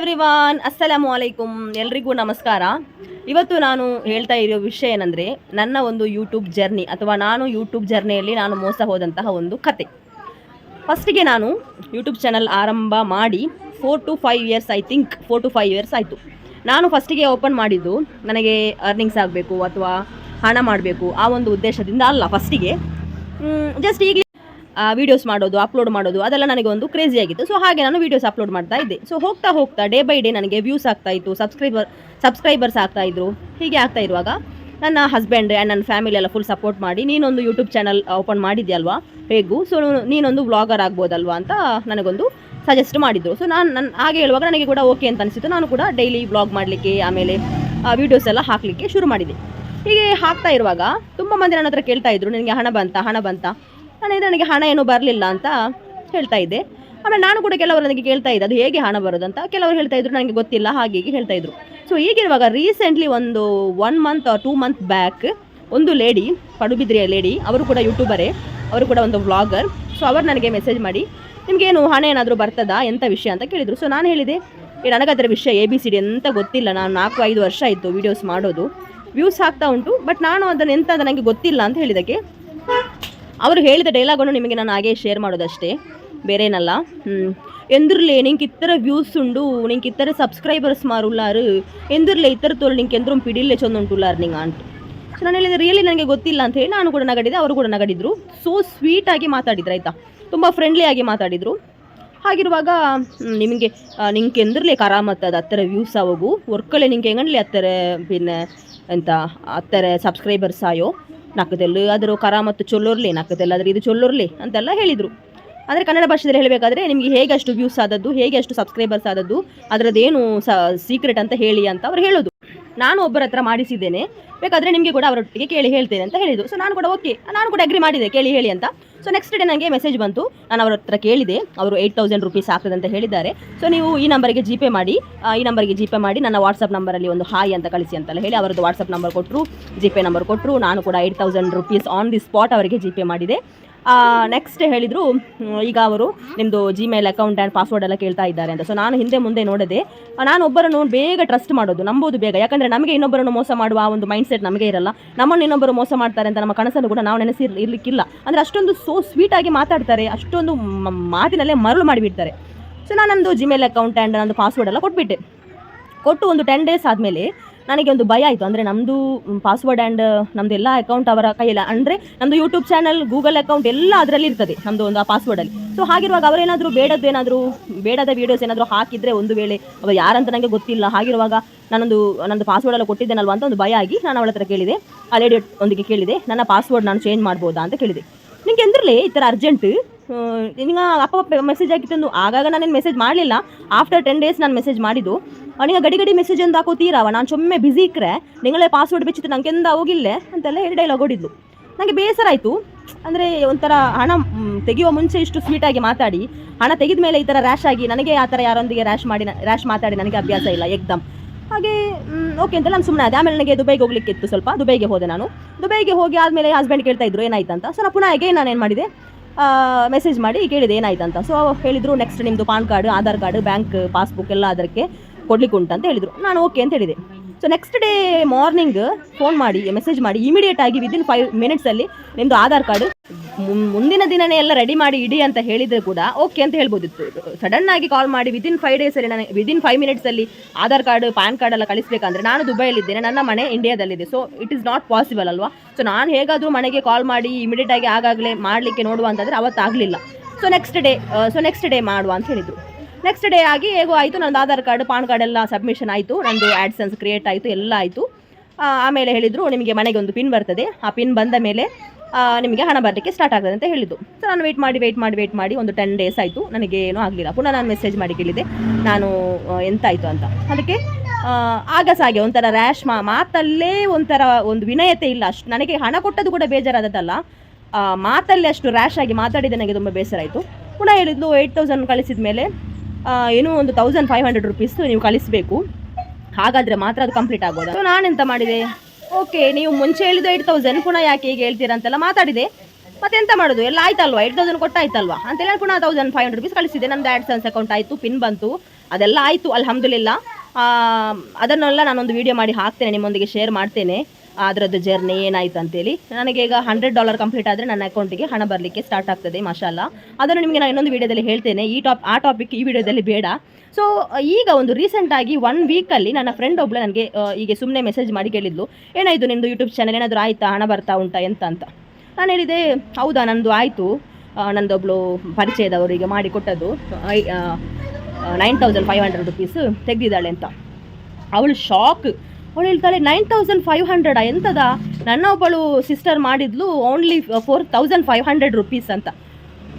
Everyone ಅಸ್ಸಲಾಮು ಅಲೈಕುಮ್ ಎಲ್ರಿಗೂ ನಮಸ್ಕಾರ. ಇವತ್ತು ನಾನು ಹೇಳ್ತಾ ಇರೋ ವಿಷಯ ಏನಂದರೆ, ನನ್ನ ಒಂದು ಯೂಟ್ಯೂಬ್ ಜರ್ನಿ ಅಥವಾ ನಾನು ಯೂಟ್ಯೂಬ್ ಜರ್ನಿಯಲ್ಲಿ ನಾನು ಮೋಸ ಹೋದಂತಹ ಒಂದು ಕತೆ. ಫಸ್ಟಿಗೆ ನಾನು ಯೂಟ್ಯೂಬ್ ಚಾನಲ್ ಆರಂಭ ಮಾಡಿ four to five years I think four to five years ಆಯಿತು. ನಾನು ಫಸ್ಟಿಗೆ ಓಪನ್ ಮಾಡಿದ್ದು ನನಗೆ ಅರ್ನಿಂಗ್ಸ್ ಆಗಬೇಕು ಅಥವಾ ಹಣ ಮಾಡಬೇಕು ಆ ಒಂದು ಉದ್ದೇಶದಿಂದ ಅಲ್ಲ ಫಸ್ಟಿಗೆ ಜಸ್ಟ್ ಈಗಲೇ ವೀಡಿಯೋಸ್ ಮಾಡೋದು ಅಪ್ಲೋಡ್ ಮಾಡೋದು, ಅದೆಲ್ಲ ನನಗೆ ಒಂದು ಕ್ರೇಜಿ ಆಗಿತ್ತು. ಸೊ ಹಾಗೆ ನಾನು ವೀಡಿಯೋಸ್ ಅಪ್ಲೋಡ್ ಮಾಡ್ತಾ ಇದ್ದೆ. ಸೊ ಹೋಗ್ತಾ ಹೋಗ್ತಾ ಡೇ ಬೈ ಡೇ ನನಗೆ ವ್ಯೂಸ್ ಆಗ್ತಾ ಇತ್ತು ಸಬ್ಸ್ಕ್ರೈಬರ್ ಸಬ್ಸ್ಕ್ರೈಬರ್ಸ್ ಆಗ್ತಾ ಇದ್ರು. ಹೀಗೆ ಆಗ್ತಾ ಇರುವಾಗ ನನ್ನ ಹಸ್ಬೆಂಡ್ ಆ್ಯಂಡ್ ನನ್ನ ಫ್ಯಾಮಿಲಿ ಎಲ್ಲ ಫುಲ್ ಸಪೋರ್ಟ್ ಮಾಡಿ ನೀನೊಂದು ಯೂಟ್ಯೂಬ್ ಚಾನಲ್ ಓಪನ್ ಮಾಡಿದ್ಯಲ್ವಾ, ಹೇಗೂ? ಸೊ ನೀನೊಂದು ವ್ಲಾಗರ್ ಆಗ್ಬೋದಲ್ವಾ ಅಂತ ನನಗೊಂದು ಸಜೆಸ್ಟ್ ಮಾಡಿದ್ರು. ಸೊ ನಾನು ನನ್ನ ಹಾಗೆ ಹೇಳುವಾಗ ನನಗೆ ಕೂಡ ಓಕೆ ಅಂತ ಅನಿಸಿತು ನಾನು ಕೂಡ ಡೈಲಿ ವ್ಲಾಗ್ ಮಾಡಲಿಕ್ಕೆ, ಆಮೇಲೆ ವೀಡಿಯೋಸ್ ಎಲ್ಲ ಹಾಕಲಿಕ್ಕೆ ಶುರು ಮಾಡಿದೆ. ಹೀಗೆ ಹಾಕ್ತಾ ಇರುವಾಗ ತುಂಬ ಮಂದಿ ನನ್ನ ಹತ್ರ ಕೇಳ್ತಾ ಇದ್ರು, ನಿನಗೆ ಹಣ ಬಂತ ಹಣ ಬಂತ? ನಾನು ನನಗೆ ಹಣ ಏನೂ ಬರಲಿಲ್ಲ ಅಂತ ಹೇಳ್ತಾ ಇದ್ದೆ. ಆಮೇಲೆ ನಾನು ಕೂಡ ಕೆಲವರು ನನಗೆ ಕೇಳ್ತಾ ಇದ್ದೆ, ಅದು ಹೇಗೆ ಹಣ ಬರೋದು ಅಂತ. ಕೆಲವರು ಹೇಳ್ತಾ ಇದ್ರು, ನನಗೆ ಗೊತ್ತಿಲ್ಲ ಹಾಗೆ ಹೀಗೆ ಹೇಳ್ತಾ ಇದ್ರು. ಸೊ ಈಗಿರುವಾಗ ರೀಸೆಂಟ್ಲಿ ಒಂದು one month two month back ಒಂದು ಲೇಡಿ ಪಡುಬಿದ್ರಿಯ ಲೇಡಿ ಅವರು ಕೂಡ ಯೂಟ್ಯೂಬರೇ ಅವರು ಕೂಡ ಒಂದು ವ್ಲಾಗರ್ ಸೊ ಅವರು ನನಗೆ ಮೆಸೇಜ್ ಮಾಡಿ, ನಿಮಗೇನು ಹಣ ಏನಾದರೂ ಬರ್ತದಾ? ಎಂಥ ವಿಷಯ? ಅಂತ ಕೇಳಿದರು. ಸೊ ನಾನು ಹೇಳಿದೆ ನನಗದರ ವಿಷಯ ಎ ಬಿ ಸಿ ಡಿ ಎಂತ ಗೊತ್ತಿಲ್ಲ. ನಾನು ನಾಲ್ಕು, ಐದು ವರ್ಷ ಆಯಿತು ವೀಡಿಯೋಸ್ ಮಾಡೋದು. ವ್ಯೂಸ್ ಆಗ್ತಾ ಉಂಟು ಬಟ್ ನಾನು ಅದನ್ನು ಎಂತ ನನಗೆ ಗೊತ್ತಿಲ್ಲ ಅಂತ ಹೇಳಿದಕ್ಕೆ ಅವರು ಹೇಳಿದ ಡೈಲಾಗನ್ನು ನಿಮಗೆ ನಾನು ಹಾಗೆ ಶೇರ್ ಮಾಡೋದಷ್ಟೇ, ಬೇರೇನಲ್ಲ. ಎಂದ್ರಲೇ, ನಿಂಗೆ ಇತ್ತರ ವ್ಯೂಸ್ ಉಂಡು, ನಿಂಗೆ ಇತ್ತರ ಸಬ್ಸ್ಕ್ರೈಬರ್ಸ್ ಮಾರುಲ್ಲಾರು, ಎಂದ್ರಲೇ ಇತ್ತರ ತೋಲ್ ನಿಂಗೆ ಎಂದ್ರೂ ಪಿಡಿಲ್ಲೇ ಚಂದ ಉಂಟುಲ್ಲಾರ ನಿಂಗೆ ಅಂಟು ಸೊ ನಾನು ಹೇಳಿದ ರಿಯಲಿ ನನಗೆ ಗೊತ್ತಿಲ್ಲ ಅಂತ ಹೇಳಿ ನಾನು ಕೂಡ ನಗಡಿದೆ, ಅವರು ಕೂಡ ನಗಡಿದ್ರು. ಸೊ ಸ್ವೀಟಾಗಿ ಮಾತಾಡಿದ್ರು, ಆಯಿತಾ? ತುಂಬ ಫ್ರೆಂಡ್ಲಿಯಾಗಿ ಮಾತಾಡಿದರು. ಹಾಗಿರುವಾಗ ನಿಮಗೆ ನಿಂಗೆ ಎಂದ್ರಲೇ ಅದು ಅತ್ತರ ವ್ಯೂಸ್ ಆವಾಗು. ವರ್ಕಲ್ಲೇ ನಿಂಗೆ ಹೆಂಗಣ್ಲಿ ಅತ್ತರ ಪಿನ್ನ, ಎಂತ ಅತ್ತರ ಸಬ್ಸ್ಕ್ರೈಬರ್ಸ್ ಆಯೋ? ನಕ್ಕದಲ್ಲಿ ಕರ ಮತ್ತು ಚೊಲ್ಲೋರ್ಲಿ ನಕ್ಕದಲ್ಲಿ ಅದ್ರ ಇದು ಚೊಲ್ಲೋರ್ಲಿ ಅಂತೆಲ್ಲ ಹೇಳಿದರು. ಅಂದರೆ ಕನ್ನಡ ಭಾಷೆಯಲ್ಲಿ ಹೇಳಬೇಕಾದ್ರೆ ನಿಮಗೆ ಹೇಗೆ ಅಷ್ಟು ವ್ಯೂಸ್ ಆದದ್ದು, ಹೇಗೆ ಅಷ್ಟು ಸಬ್ಸ್ಕ್ರೈಬರ್ಸ್ ಆದದ್ದು, ಅದರದ್ದೇನು ಸ ಸೀಕ್ರೆಟ್ ಅಂತ ಹೇಳಿ ಅಂತ ಅವ್ರು ಹೇಳೋದು. ನಾನು ಒಬ್ಬರ ಹತ್ರ ಮಾಡಿಸಿದ್ದೇನೆ. ಬೇಕಾದರೆ ನಿಮಗೆ ಕೂಡ ಅವರೊಟ್ಟಿಗೆ ಕೇಳಿ ಹೇಳ್ತೇನೆ ಅಂತ ಹೇಳಿದರು. ಸೊ ನಾನು ಕೂಡ ಓಕೆ ನಾನು ಕೂಡ ಅಗ್ರಿ ಮಾಡಿದೆ. ಕೇಳಿ ಹೇಳಿ ಅಂತ. ಸೊ ನೆಕ್ಸ್ಟ್ ಡೇ ನನಗೆ ಮೆಸೇಜ್ ಬಂತು. ನಾನು ಅವ್ರ ಹತ್ರ ಕೇಳಿದೆ. ಅವರು ಏಯ್ಟ್ ತೌಸಂಡ್ ರುಪೀಸ್ ಆಗ್ತದೆ ಅಂತ ಹೇಳಿದ್ದಾರೆ. ಸೊ ನೀವು ಈ ನಂಬರಿಗೆ ಜಿ ಪೇ ಮಾಡಿ ಈ ನಂಬರ್ಗೆ ಜಿ ಪೇ ಮಾಡಿ ನನ್ನ ವಾಟ್ಸಪ್ ನಂಬರಲ್ಲಿ ಒಂದು ಹಾಯ್ ಅಂತ ಕಳಿಸಿ ಅಂತೆಲ್ಲ ಹೇಳಿ ಅವರದ್ದು ವಾಟ್ಸಪ್ ನಂಬರ್ ಕೊಟ್ಟರು ಜಿ ಪೇ ನಂಬರ್ ಕೊಟ್ಟರು ನಾನು ಕೂಡ eight thousand rupees on the spot ಅವರಿಗೆ ಜಿ ಪೇ ಮಾಡಿದೆ. ನೆಕ್ಸ್ಟ್ ಹೇಳಿದರು ಈಗ ಅವರು ನಿಮ್ಮದು ಜಿಮೇಲ್ ಅಕೌಂಟ್ ಆ್ಯಂಡ್ ಪಾಸ್ವರ್ಡ್ ಎಲ್ಲ ಕೇಳ್ತಾ ಇದ್ದಾರೆ ಅಂತ. ಸೊ ನಾನು ಹಿಂದೆ ಮುಂದೆ ನೋಡದೆ ನಾನು ಒಬ್ಬರನ್ನು ಬೇಗ ಟ್ರಸ್ಟ್ ಮಾಡೋದು, ನಂಬೋದು ಬೇಗ. ಯಾಕಂದರೆ ನಮಗೆ ಇನ್ನೊಬ್ಬರನ್ನು ಮೋಸ ಮಾಡುವ ಒಂದು ಮೈಂಡ್ ಸೆಟ್ ನಮಗೆ ಇರಲ್ಲ. ನಮ್ಮನ್ನು ಇನ್ನೊಬ್ಬರು ಮೋಸ ಮಾಡ್ತಾರೆ ಅಂತ ನಮ್ಮ ಕನಸನ್ನು ಕೂಡ ನಾವು ನೆನೆಸಿ ಇರಲಿಕ್ಕಿಲ್ಲ. ಅಂದರೆ ಅಷ್ಟೊಂದು ಸೋ ಸ್ವೀಟಾಗಿ ಮಾತಾಡ್ತಾರೆ, ಅಷ್ಟೊಂದು ಮಾತಿನಲ್ಲೇ ಮರಳು ಮಾಡಿಬಿಡ್ತಾರೆ. ಸೊ ನಾನು ನಂದು ಜಿಮೇಲ್ ಅಕೌಂಟ್ ಆ್ಯಂಡ್ ನಂದು ಪಾಸ್ವರ್ಡ್ ಎಲ್ಲ ಕೊಟ್ಬಿಟ್ಟೆ. ಕೊಟ್ಟು ಒಂದು ಟೆನ್ ಡೇಸ್ ಆದಮೇಲೆ ನನಗೆ ಒಂದು ಭಯ ಆಯಿತು. ಅಂದರೆ ನಮ್ಮದು ಪಾಸ್ವರ್ಡ್ ಆ್ಯಂಡ್ ನಮ್ಮದು ಎಲ್ಲ ಅಕೌಂಟ್ ಅವರ ಕೈಯಲ್ಲ, ಅಂದರೆ ನಮ್ಮದು ಯೂಟ್ಯೂಬ್ ಚಾನಲ್ ಗೂಗಲ್ ಅಕೌಂಟ್ ಎಲ್ಲ ಅದರಲ್ಲಿ ಇರ್ತದೆ ನಮ್ಮದು ಒಂದು ಆ ಪಾಸ್ವರ್ಡಲ್ಲಿ ಸೊ ಹಾಗಿರುವಾಗ ಅವರೇನಾದರೂ ಬೇಡದ್ದು ಏನಾದರೂ, ಬೇಡದ ವೀಡಿಯೋಸ್ ಏನಾದರೂ ಹಾಕಿದರೆ ಒಂದು ವೇಳೆ, ಅವ ಯಾರಂತ ನನಗೆ ಗೊತ್ತಿಲ್ಲ. ಹಾಗಿರುವಾಗ ನಾನೊಂದು ನನ್ನದು ಪಾಸ್ವರ್ಡ್ ಎಲ್ಲ ಕೊಟ್ಟಿದ್ದೇನಲ್ವ ಅಂತ ಒಂದು ಭಯ ಆಗಿ ನಾನು ಅವಳ ಹತ್ರ ಕೇಳಿದೆ. ಆ ಲೇಡಿ ಒಂದಿಗೆ ಕೇಳಿದೆ, ನನ್ನ ಪಾಸ್ವರ್ಡ್ ನಾನು ಚೇಂಜ್ ಮಾಡ್ಬೋದಾ? ಅಂತ ಕೇಳಿದೆ. ನಿಂಗೆ ಎಂದ್ರಲೇ ಈ ಥರ ಅರ್ಜೆಂಟ್ ನಿಂಗೆ ಅಪ್ಪ ಮೆಸೇಜ್ ಆಗಿತ್ತು ಆಗಾಗ ನಾನೇನು ಮೆಸೇಜ್ ಮಾಡಲಿಲ್ಲ. ಆಫ್ಟರ್ ಟೆನ್ ಡೇಸ್ ನಾನು ಮೆಸೇಜ್ ಮಾಡಿದ್ದು. ಮನೆಯ ಗಡಿ ಗಡಿ ಮೆಸೇಜ್ ಎಂದು ಹಾಕೋತೀರವ ನಾನು ಚೊಮ್ಮೆ ಬ್ಯುಸಿ ಇಕ್ಕರೆ ನಿಗಳೇ ಪಾಸ್ವರ್ಡ್ ಬೆಚ್ಚಿತ್ತು ನಂಗೆ ಎಂದ ಹೋಗಿಲ್ಲ. ಅಂತೆಲ್ಲ ಹೇಳಿ ಡೈಲಾಗ್ ಹೊಡಿದ್ಲು. ನನಗೆ ಬೇಸರ ಆಯಿತು. ಅಂದರೆ ಒಂಥರ ಹಣ ತೆಗೆಯುವ ಮುಂಚೆ ಇಷ್ಟು ಸ್ವೀಟಾಗಿ ಮಾತಾಡಿ. ಹಣ ತೆಗೆದ ಮೇಲೆ ಈ ಥರ ರ್ಯಾಶ್ ಆಗಿ ನನಗೆ ಆ ಥರ ಯಾರೊಂದಿಗೆ ರ್ಯಾಶ್ ಮಾಡಿ ರ್ಯಾಶ್ ಮಾತಾಡಿ ನನಗೆ ಅಭ್ಯಾಸ ಇಲ್ಲ, ಎಕ್ದಮ್. ಹಾಗೆ ಓಕೆ ಅಂತೆಲ್ಲ ನಾನು ಸುಮ್ಮನೆ ಅದೇ ಆಮೇಲೆ ನನಗೆ ದುಬೈಗೆ ಹೋಗ್ಲಿಕ್ಕೆ ಇತ್ತು ಸ್ವಲ್ಪ. ದುಬೈಗೆ ಹೋದೆ ನಾನು. ದುಬೈಗೆ ಹೋಗಿ ಆದಮೇಲೆ ಹಸ್ಬೆಂಡ್ ಕೇಳ್ತಾ ಇದ್ರು, ಏನಾಯ್ತು ಅಂತ. ಸೊ ನಾನು ಪುನಃ ಹೇಗೆ ನಾನು ಏನು ಮಾಡಿದೆ? ಮೆಸೇಜ್ ಮಾಡಿ ಕೇಳಿದೆ, ಏನಾಯ್ತು ಅಂತ. ಸೊ ಹೇಳಿದರು ನೆಕ್ಸ್ಟ್ ನಿಮ್ಮದು PAN card, Aadhaar card bank passbook ಎಲ್ಲ ಅದಕ್ಕೆ. ಕೊಡ್ಲಿಕ್ಕೆ ಅಂತ ಹೇಳಿದರು. ನಾನು ಓಕೆ ಅಂತ ಹೇಳಿದೆ. So next day morning phone ಮಾಡಿ ಮೆಸೇಜ್ ಮಾಡಿ ಇಮಿಡಿಯೇಟ್ ಆಗಿ ವಿದಿನ್ ಫೈವ್ ಮಿನಿಟ್ಸಲ್ಲಿ ನಿಮ್ದು ಆಧಾರ್ ಕಾರ್ಡ್ ಮುಂದಿನ ದಿನನೇ ಎಲ್ಲ ರೆಡಿ ಮಾಡಿ ಇಡಿ ಅಂತ ಹೇಳಿದರೆ ಕೂಡ ಓಕೆ ಅಂತ ಹೇಳ್ಬೋದಿತ್ತು. ಸಡನ್ ಆಗಿ ಕಾಲ್ ಮಾಡಿ ವಿದಿನ್ ಫೈವ್ ಡೇಸಲ್ಲಿ ನನಗೆ ವಿದಿನ್ ಫೈವ್ ಮಿನಿಟ್ಸಲ್ಲಿ ಆಧಾರ್ ಕಾರ್ಡ್ ಪ್ಯಾನ್ ಕಾರ್ಡ್ ಎಲ್ಲ ಕಳಿಸ್ಬೇಕಂದ್ರೆ ನಾನು ದುಬೈಯಲ್ಲಿದ್ದೇನೆ, ನನ್ನ ಮನೆ ಇಂಡಿಯಾದಲ್ಲಿದೆ so it is not possible ಅಲ್ವಾ? ಸೊ ನಾನು ಹೇಗಾದರೂ ಮನೆಗೆ ಕಾಲ್ ಮಾಡಿ ಇಮಿಡಿಯೇಟ್ ಆಗಿ ಆಗಾಗಲೇ ಮಾಡಲಿಕ್ಕೆ ನೋಡುವ ಅಂತಂದರೆ ಅವತ್ತಾಗಲಿಲ್ಲ. So next day so next day ಮಾಡುವ ಅಂತ ಹೇಳಿದರು. ನೆಕ್ಸ್ಟ್ ಡೇ ಆಗಿ ಹೇಗೋ ಆಯಿತು, ನಂದು ಆಧಾರ್ ಕಾರ್ಡ್, ಪಾನ್ ಕಾರ್ಡ್ ಎಲ್ಲ ಸಬ್ಮಿಷನ್ ಆಯಿತು, ನಂದು ಆ್ಯಡ್ಸೆನ್ಸ್ ಕ್ರಿಯೇಟ್ ಆಯಿತು, ಎಲ್ಲ ಆಯಿತು. ಆಮೇಲೆ ಹೇಳಿದರು, ನಿಮಗೆ ಮನೆಗೆ ಒಂದು ಪಿನ್ ಬರ್ತದೆ, ಆ ಪಿನ್ ಬಂದ ಮೇಲೆ ನಿಮಗೆ ಹಣ ಬರಲಿಕ್ಕೆ ಸ್ಟಾರ್ಟ್ ಆಗ್ತದೆ ಅಂತ ಹೇಳಿದ್ದು. ಸೊ ನಾನು ವೆಯ್ಟ್ ಮಾಡಿ ವೆಯ್ಟ್ ಮಾಡಿ ವೆಯ್ಟ್ ಮಾಡಿ ಒಂದು ಟೆನ್ ಡೇಸ್ ಆಯಿತು ನನಗೆ ಏನೂ ಆಗಲಿಲ್ಲ. ಪುನಃ ನಾನು ಮೆಸೇಜ್ ಮಾಡಿ ಕೇಳಿದೆ, ನಾನು ಎಂತಾಯಿತು ಅಂತ. ಅದಕ್ಕೆ ಆಗ ಸಾಗೆ ಒಂಥರ ರ್ಯಾಶ್ ಮಾ, ಮಾತಲ್ಲೇ ಒಂಥರ ಒಂದು ವಿನಯತೆ ಇಲ್ಲ. ಅಷ್ಟು ನನಗೆ ಹಣ ಕೊಟ್ಟದ್ದು ಕೂಡ ಬೇಜಾರಾದದ್ದಲ್ಲ. ಮಾತಲ್ಲೇ ಅಷ್ಟು ರ್ಯಾಶ್ ಆಗಿ ಮಾತಾಡಿದ, ನನಗೆ ತುಂಬ ಬೇಸರ ಆಯಿತು. ಪುನಃ ಹೇಳಿದ್ಲು ಏಯ್ಟ್ ತೌಸಂಡ್ ಕಳಿಸಿದ ಮೇಲೆ ಏನೋ ಒಂದು ತೌಸಂಡ್ ಫೈವ್ ಹಂಡ್ರೆಡ್ ರುಪೀಸ್ ನೀವು ಕಳಿಸಬೇಕು. ಹಾಗಾದರೆ ಮಾತ್ರ ಅದು ಕಂಪ್ಲೀಟ್ ಆಗೋದು ಸೊ ನಾನೆಂತ ಮಾಡಿದೆ? ಓಕೆ ನೀವು ಮುಂಚೆ ಹೇಳಿದ್ದು ಏಯ್ಟ್ ತೌಸಂಡ್ ಪುನಃ ಯಾಕೆ ಈಗ ಹೇಳ್ತೀರಾ ಅಂತೆಲ್ಲ ಮಾತಾಡಿದೆ. ಮತ್ತೆ ಎಂತ ಮಾಡೋದು? ಎಲ್ಲ ಆಯ್ತಲ್ವಾ? ಏಟ್ ತೌಸಂಡ್ ಕೊಟ್ಟಾಯ್ತಲ್ವಾ? ಅಂತೇಳಿ ಹೇಳಿ ಪುನಃ ತೌಸಂಡ್ ಫೈವ್ ಹಂಡ್ರೆಡ್ ರುಪೀಸ್ ಕಳಿಸಿದೆ. ನಮ್ದು ಆ್ಯಡ್ಸನ್ಸ್ ಅಕೌಂಟ್ ಆಯಿತು ಪಿನ್ ಬಂತು, ಅದೆಲ್ಲ ಆಯಿತು, ಅಲ್ಹಮ್ದುಲಿಲ್ಲ. ಅದನ್ನೆಲ್ಲ ನಾನೊಂದು ವಿಡಿಯೋ ಮಾಡಿ ಹಾಕ್ತೇನೆ, ನಿಮ್ಮೊಂದಿಗೆ ಶೇರ್ ಮಾಡ್ತೇನೆ. ಅದರದ್ದು ಜರ್ನಿ ಏನಾಯ್ತು ಅಂತೇಳಿ. ನನಗೆ ಈಗ ಹಂಡ್ರೆಡ್ ಡಾಲರ್ ಕಂಪ್ಲೀಟ್ ಆದರೆ ನನ್ನ ಅಕೌಂಟಿಗೆ ಹಣ ಬರಲಿಕ್ಕೆ ಸ್ಟಾರ್ಟ್ ಆಗ್ತದೆ, ಮಾಶಾಲ್ಲ. ಅದನ್ನು ನಿಮಗೆ ನಾನು ಇನ್ನೊಂದು ವೀಡಿಯೋದಲ್ಲಿ ಹೇಳ್ತೇನೆ. ಈ ಟಾಪ್ ಆ ಟಾಪಿಕ್ ಈ ವಿಡಿಯೋದಲ್ಲಿ ಬೇಡ. ಸೊ ಈಗ ಒಂದು ರೀಸೆಂಟಾಗಿ ಒನ್ ವೀಕಲ್ಲಿ ನನ್ನ ಫ್ರೆಂಡ್ ಒಬ್ಬಳು ನನಗೆ ಈಗ ಸುಮ್ಮನೆ ಮೆಸೇಜ್ ಮಾಡಿ ಕೇಳಿದ್ಲು. ಏನಾಯಿತು ನಿಮ್ಮದು ಯೂಟ್ಯೂಬ್ ಚಾನಲ್ ಏನಾದರೂ ಆಯಿತಾ? ಹಣ ಬರ್ತಾ ಉಂಟಾ ಎಂತ ಅಂತ. ನಾನು ಹೇಳಿದೆ, ಹೌದಾ ನನ್ನದು ಆಯಿತು. ನಂದೊಬ್ಳು ಪರಿಚಯದವರಿಗೆ ಮಾಡಿ ಕೊಟ್ಟದ್ದು. Nine thousand five hundred rupees ತೆಗೆದಿದ್ದಾಳೆ ಅಂತ. ಅವಳು ಶಾಕ್ ಅವಳು ಹೇಳ್ತಾಳೆ ನೈನ್ ತೌಸಂಡ್ ಫೈವ್ ಹಂಡ್ರೆಡಾ ಎಂತದ? ನನ್ನ ಒಬ್ಬಳು ಸಿಸ್ಟರ್ ಮಾಡಿದ್ಲು only four thousand five hundred rupees ಅಂತ.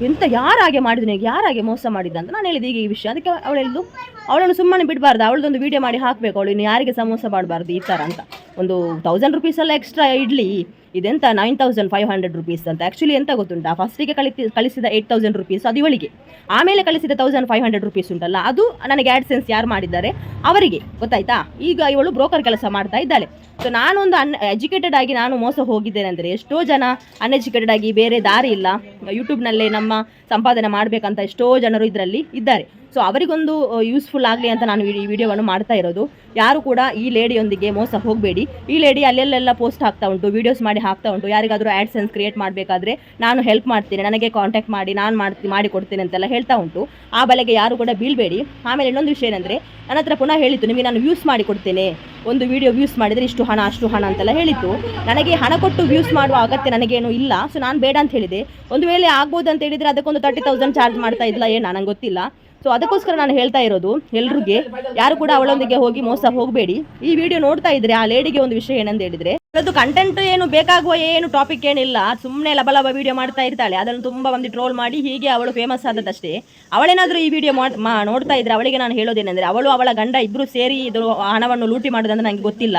ಎಂತ ಯಾರಾಗೆ ಮಾಡಿದ್ನು ಈಗ ಯಾರಾಗೆ ಮೋಸ ಮಾಡಿದ್ದ ಅಂತ ನಾನು ಹೇಳಿದೆ ಈಗ ಈ ವಿಷಯ. ಅದಕ್ಕೆ ಅವಳು ಹೇಳಿದ್ಲು, ಅವಳನ್ನು ಸುಮ್ಮನೆ ಬಿಡಬಾರ್ದು, ಅವಳದೊಂದು ವಿಡಿಯೋ ಮಾಡಿ ಹಾಕಬೇಕು, ಅವಳು ಇನ್ನು ಯಾರಿಗೆ ಸಮೋಸ ಮೋಸ ಮಾಡಬಾರ್ದು ಈ ಥರ ಅಂತ. ಒಂದು ತೌಸಂಡ್ ರುಪೀಸ್ ಎಲ್ಲ ಎಕ್ಸ್ಟ್ರಾ ಇಡ್ಲಿ. ಇದೆಂತ nine thousand five hundred rupees ಅಂತ. ಆ್ಯಕ್ಚುಲಿ ಎಂತ ಗೊತ್ತುಂಟಾ? ಫಸ್ಟಿಗೆ ಕಳಿಸಿ ಕಳಿಸಿದ ಏಯ್ಟ್ ತೌಸಂಡ್ ರುಪೀಸ್ ಅದು ಇವಳಿಗೆ. ಆಮೇಲೆ ಕಳಿಸಿದ ತೌಸಂಡ್ ಫೈವ್ ಹಂಡ್ರೆಡ್ ರುಪೀಸ್ ಉಂಟಲ್ಲ, ಅದು ನನಗೆ ಆ್ಯಡ್ಸೆನ್ಸ್ ಯಾರು ಮಾಡಿದ್ದಾರೆ? ಅವರಿಗೆ. ಗೊತ್ತಾಯ್ತಾ? ಈಗ ಇವಳು ಬ್ರೋಕರ್ ಕೆಲಸ ಮಾಡ್ತಾ ಇದ್ದಾಳೆ. ಸೊ ನಾನೊಂದು ಅನ್ ಎಜುಕೇಟೆಡ್ ಆಗಿ ನಾನು ಮೋಸ ಹೋಗಿದ್ದೇನೆ ಅಂದರೆ ಎಷ್ಟೋ ಜನ ಅನ್ಎಜುಕೇಟೆಡ್ ಆಗಿ ಬೇರೆ ದಾರಿ ಇಲ್ಲ. ಯೂಟ್ಯೂಬ್ನಲ್ಲೇ ನಮ್ಮ ಸಂಪಾದನೆ ಮಾಡಬೇಕಂತ ಎಷ್ಟೋ ಜನರು ಇದರಲ್ಲಿ ಇದ್ದಾರೆ. ಸೊ ಅವರಿಗೊಂದು ಯೂಸ್ಫುಲ್ ಆಗಲಿ ಅಂತ ನಾನು ಈ ವಿಡಿಯೋವನ್ನು ಮಾಡ್ತಾ ಇರೋದು. ಯಾರು ಕೂಡ ಈ ಲೇಡಿಯೊಂದಿಗೆ ಮೋಸ ಹೋಗಬೇಡಿ. ಈ ಲೇಡಿ ಅಲ್ಲೆಲ್ಲೆಲ್ಲ ಪೋಸ್ಟ್ ಹಾಕ್ತಾ ಉಂಟು ವೀಡಿಯೋಸ್ ಮಾಡಿ ಹಾಕ್ತಾ ಉಂಟು. ಯಾರಿಗಾದರೂ ಆ್ಯಡ್ಸೆನ್ಸ್ ಕ್ರಿಯೇಟ್ ಮಾಡಬೇಕಾದ್ರೆ ನಾನು ಹೆಲ್ಪ್ ಮಾಡ್ತೀನಿ. ನನಗೆ ಕಾಂಟ್ಯಾಕ್ಟ್ ಮಾಡಿ, ನಾನು ಮಾಡಿ ಕೊಡ್ತೀನಿ ಅಂತೆಲ್ಲ ಹೇಳ್ತಾ ಉಂಟು. ಆ ಬಲೆಗೆ ಯಾರು ಕೂಡ ಬೀಳಬೇಡಿ. ಆಮೇಲೆ ಇನ್ನೊಂದು ವಿಷಯ ಏನಂದರೆ, ನನ್ನ ಹತ್ರ ಪುನಃ ಹೇಳಿತ್ತು ನಿಮಗೆ ನಾನು ವ್ಯೂಸ್ ಮಾಡಿ ಕೊಡ್ತೇನೆ. ಒಂದು ವಿಡಿಯೋ ವ್ಯೂಸ್ ಮಾಡಿದರೆ ಇಷ್ಟು ಹಣ, ಅಷ್ಟು ಹಣ ಅಂತೆಲ್ಲ ಹೇಳಿತ್ತು ನನಗೆ ಹಣ ಕೊಟ್ಟು ವ್ಯೂಸ್ ಮಾಡುವ ಅಗತ್ಯ ನನಗೇನು ಇಲ್ಲ. ಸೊ ನಾನು ಬೇಡ ಅಂತ ಹೇಳಿದೆ. ಒಂದು ವೇಳೆ ಆಗ್ಬೋದು ಅಂತ ಹೇಳಿದರೆ ಅದಕ್ಕೊಂದು ತರ್ಟಿ ತೌಸಂಡ್ ಚಾರ್ಜ್ ಮಾಡ್ತಾ ಇಲ್ಲ ಏನು? ನನಗೆ ಗೊತ್ತಿಲ್ಲ. ಸೊ ಅದಕ್ಕೋಸ್ಕರ ನಾನು ಹೇಳ್ತಾ ಇರೋದು, ಎಲ್ರಿಗೆ, ಯಾರು ಕೂಡ ಅವಳೊಂದಿಗೆ ಹೋಗಿ ಮೋಸ ಹೋಗಬೇಡಿ. ಈ ವಿಡಿಯೋ ನೋಡ್ತಾ ಇದ್ರೆ ಆ ಲೇಡಿಗೆ ಒಂದು ವಿಷಯ ಏನಂತ ಹೇಳಿದ್ರೆ ಅದು ಕಂಟೆಂಟ್ ಏನು ಬೇಕಾಗುವ ಏನು ಟಾಪಿಕ್ ಏನಿಲ್ಲ. ಸುಮ್ಮನೆ ಲಬ ಲಬ ವಿಡಿಯೋ ಮಾಡ್ತಾ ಇರ್ತಾಳೆ. ಅದನ್ನು ತುಂಬ ಒಂದು ಟ್ರೋಲ್ ಮಾಡಿ ಹೀಗೆ ಅವಳು ಫೇಮಸ್ ಆದದಷ್ಟೇ ಅವಳೇನಾದರೂ ಈ ವಿಡಿಯೋ ನೋಡ್ತಾ ಇದ್ರೆ ಅವಳಿಗೆ ನಾನು ಹೇಳೋದೇನೆಂದ್ರೆ, ಅವಳು ಅವಳ ಗಂಡ ಇಬ್ಬರು ಸೇರಿ ಇದು ಹಣವನ್ನು ಲೂಟಿ ಮಾಡೋದಂದ್ರೆ ನನಗೆ ಗೊತ್ತಿಲ್ಲ.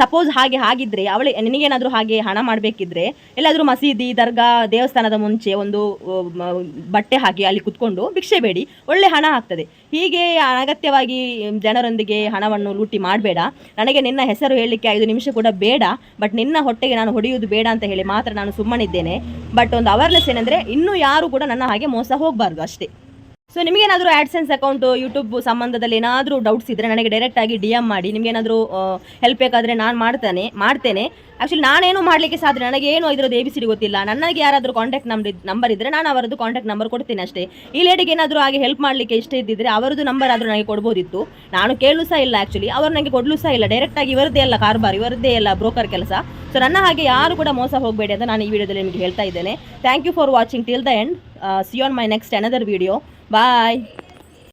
ಸಪೋಸ್ ಹಾಗೆ ಹಾಗಿದ್ರೆ ಅವಳಿ ನಿನಗೇನಾದರೂ ಹಾಗೆ ಹಣ ಮಾಡಬೇಕಿದ್ರೆ, ಎಲ್ಲಾದರೂ ಮಸೀದಿ, ದರ್ಗಾ, ದೇವಸ್ಥಾನದ ಮುಂಚೆ ಒಂದು ಬಟ್ಟೆ ಹಾಕಿ ಅಲ್ಲಿ ಕುತ್ಕೊಂಡು ಭಿಕ್ಷೆ ಬೇಡಿ. ಒಳ್ಳೆ ಹಣ ಆಗ್ತದೆ. ಹೀಗೆ ಅನಗತ್ಯವಾಗಿ ಜನರೊಂದಿಗೆ ಹಣವನ್ನು ಲೂಟಿ ಮಾಡಬೇಡ. ನನಗೆ ನಿನ್ನ ಹೆಸರು ಹೇಳಲಿಕ್ಕೆ ಐದು ನಿಮಿಷ ಕೂಡ ಬೇಡ. ಬಟ್ ನಿನ್ನ ಹೊಟ್ಟೆಗೆ ನಾನು ಹೊಡೆಯುವುದು ಬೇಡ ಅಂತ ಹೇಳಿ ಮಾತ್ರ ನಾನು ಸುಮ್ಮನಿದ್ದೇನೆ. ಬಟ್ ಒಂದು ಅವೇರ್ನೆಸ್ ಏನಂದರೆ, ಇನ್ನೂ ಯಾರು ಕೂಡ ನನ್ನ ಹಾಗೆ ಮೋಸ ಹೋಗಬಾರ್ದು ಅಷ್ಟೇ. ಸೊ ನಿಮಗೇನಾದರೂ ಆಡ್ಸೆನ್ಸ್ ಅಕೌಂಟ್ ಯೂಟ್ಯೂಬ್ ಸಂಬಂಧದಲ್ಲಿ ಏನಾದರೂ ಡೌಟ್ಸ್ ಇದ್ದರೆ ನನಗೆ ಡೈರೆಕ್ಟಾಗಿ ಡಿ ಎಂ ಮಾಡಿ. ನಿಮಗೇನಾದರೂ ಹೆಲ್ಪ್ ಬೇಕಾದರೆ ನಾನು ಮಾಡ್ತಾನೆ, ಮಾಡ್ತೇನೆ. ಆ್ಯಕ್ಚುಲಿ ನಾನೇನು ಮಾಡಲಿಕ್ಕೆ ಸಾಧ್ಯ ನನಗೆ ಏನು ಇದರದ್ದು ಎ ಬಿ ಸಿ ಗೊತ್ತಿಲ್ಲ. ನನಗೆ ಯಾರಾದರೂ ಕಾಂಟ್ಯಾಕ್ಟ್ ನಂಬರ್ ನಂಬರ್ ಇದ್ದರೆ ನಾನು ಅವರದ್ದು ಕಾಂಟ್ಯಾಕ್ಟ್ ನಂಬರ್ ಕೊಡ್ತೀನಿ ಅಷ್ಟೇ. ಈ ಲೇಡಿಗೆ ಏನಾದರೂ ಹಾಗೆ ಹೆಲ್ಪ್ ಮಾಡಲಿಕ್ಕೆ ಇಷ್ಟ ಇದ್ದಿದ್ರೆ ಅವರದ್ದು ನಂಬರ್ ಆದರೂ ನನಗೆ ಕೊಡ್ಬೋದಿತ್ತು. ನಾನು ಕೇಳಲು ಸಹ ಇಲ್ಲ ಆ್ಯಕ್ಚುಲಿ ಅವರು ನನಗೆ ಕೊಡಲು ಸಹ ಇಲ್ಲ. ಡೈರೆಕ್ಟಾಗಿ ಇವರದ್ದೇ ಎಲ್ಲ ಕಾರ್ಬಾರ್, ಇವರದ್ದೇ ಎಲ್ಲ ಬ್ರೋಕರ್ ಕೆಲಸ. ಸೊ ನನ್ನ ಹಾಗೆ ಯಾರು ಕೂಡ ಮೋಸ ಹೋಗಬೇಡಿ ಅಂತ ನಾನು ಈ ವಿಡಿಯೋದಲ್ಲಿ ನಿಮಗೆ ಹೇಳ್ತಾ ಇದ್ದೇನೆ. Thank you for watching till the end see on my next another video Bye.